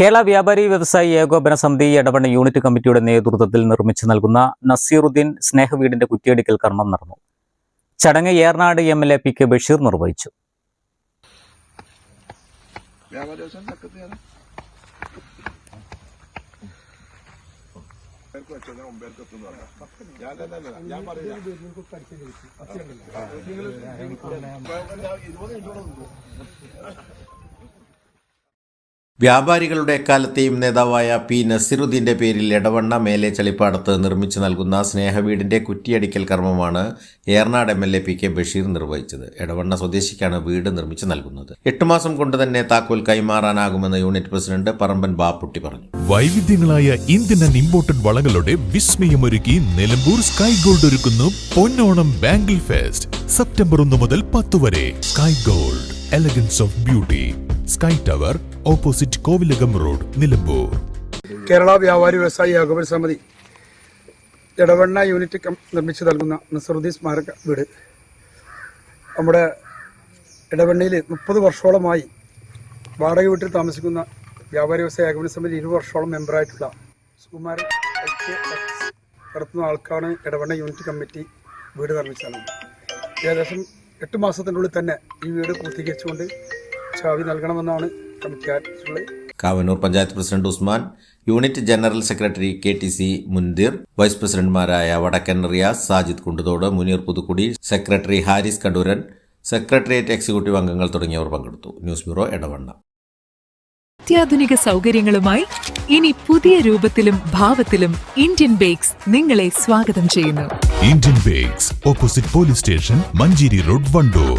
കേരള വ്യാപാരി വ്യവസായി ഏകോപന സമിതി ഇടപെട യൂണിറ്റ് കമ്മിറ്റിയുടെ നേതൃത്വത്തിൽ നിർമ്മിച്ചു നൽകുന്ന നസീറുദ്ദീൻ സ്നേഹവീടിന്റെ കുറ്റിയടിക്കൽ കർമ്മം നടന്നു. ചടങ്ങ് Ernad M L A P K Basheer നിർവഹിച്ചു. വ്യാപാരികളുടെ എക്കാലത്തെയും നേതാവായ പി നസീറുദ്ദീന്റെ പേരിൽ എടവണ്ണ മേലെ ചളിപ്പാടത്ത് നിർമ്മിച്ചു നൽകുന്ന സ്നേഹവീടിന്റെ കുറ്റിയടിക്കൽ കർമ്മമാണ് Ernad M L A P K Basheer നിർവഹിച്ചത്. എടവണ്ണ സ്വദേശിക്കാണ് വീട് നിർമ്മിച്ചു നൽകുന്നത്. എട്ട് മാസം കൊണ്ട് തന്നെ താക്കോൽ കൈമാറാനാകുമെന്ന് യൂണിറ്റ് പ്രസിഡന്റ് പറമ്പൻ ബാപ്പുട്ടി പറഞ്ഞു. വൈവിധ്യങ്ങളായ ഇന്ത്യൻ ആൻഡ് ഇമ്പോർട്ടഡ് വളകളുടെ വിസ്മയമൊരുക്കി നിലമ്പൂർ സ്കൈ ഗോൾഡ് ഒരുക്കുന്നു പൊന്നോണം ബാംഗിൾ ഫെസ്റ്റ്. സെപ്റ്റംബർ ഒന്ന് മുതൽ പത്ത് വരെ Sky Gold. Elegance of beauty. Sky Tower opposite Kovilakam road Nilambur Kerala വ്യാപാരി വ്യവസായി ഏകോപന സമിതി ഇടവണ്ണ യൂണിറ്റ് നിർമ്മിച്ചു നൽകുന്ന നസറുദ്ദീൻ സ്മാരക വീട്. നമ്മുടെ ഇടവണ്ണയിൽ മുപ്പത് വർഷോളമായി വാടക വീട്ടിൽ താമസിക്കുന്ന വ്യാപാരി വ്യവസായ ഏകോപന സമിതി ഇരുപത് വർഷോളം മെമ്പറായിട്ടുള്ള സുകുമാരൻ നടത്തുന്ന ആൾക്കാണ് ഇടവണ്ണ യൂണിറ്റ് കമ്മിറ്റി വീട് നിർമ്മിച്ചത്. ഏകദേശം എട്ട് മാസത്തിനുള്ളിൽ തന്നെ ഈ വീട് പൂർത്തീകരിച്ചുകൊണ്ട് ചാവി നൽകണമെന്നാണ് committee Kavanur panchayat president Usman unit general secretary K T C Mundir vice പ്രസിഡന്റുമാരായ Vadakkan Riyas Sajid Kunduthodu Muneer Puthukkudi secretary Haris Kandooran secretariat executive അംഗങ്ങൾ തുടങ്ങിയവർ പങ്കെടുത്തു. ന്യൂസ് ബ്യൂറോ ഇടവണ്ണ അത്യാധുനിക സൗകര്യങ്ങളുമായി ഇനി പുതിയ രൂപത്തിലും ഭാവത്തിലും ഇന്ത്യൻ ബേക്സ് നിങ്ങളെ സ്വാഗതം ചെയ്യുന്നു. Indian Bakes opposite police station Manjeri road Wandoor.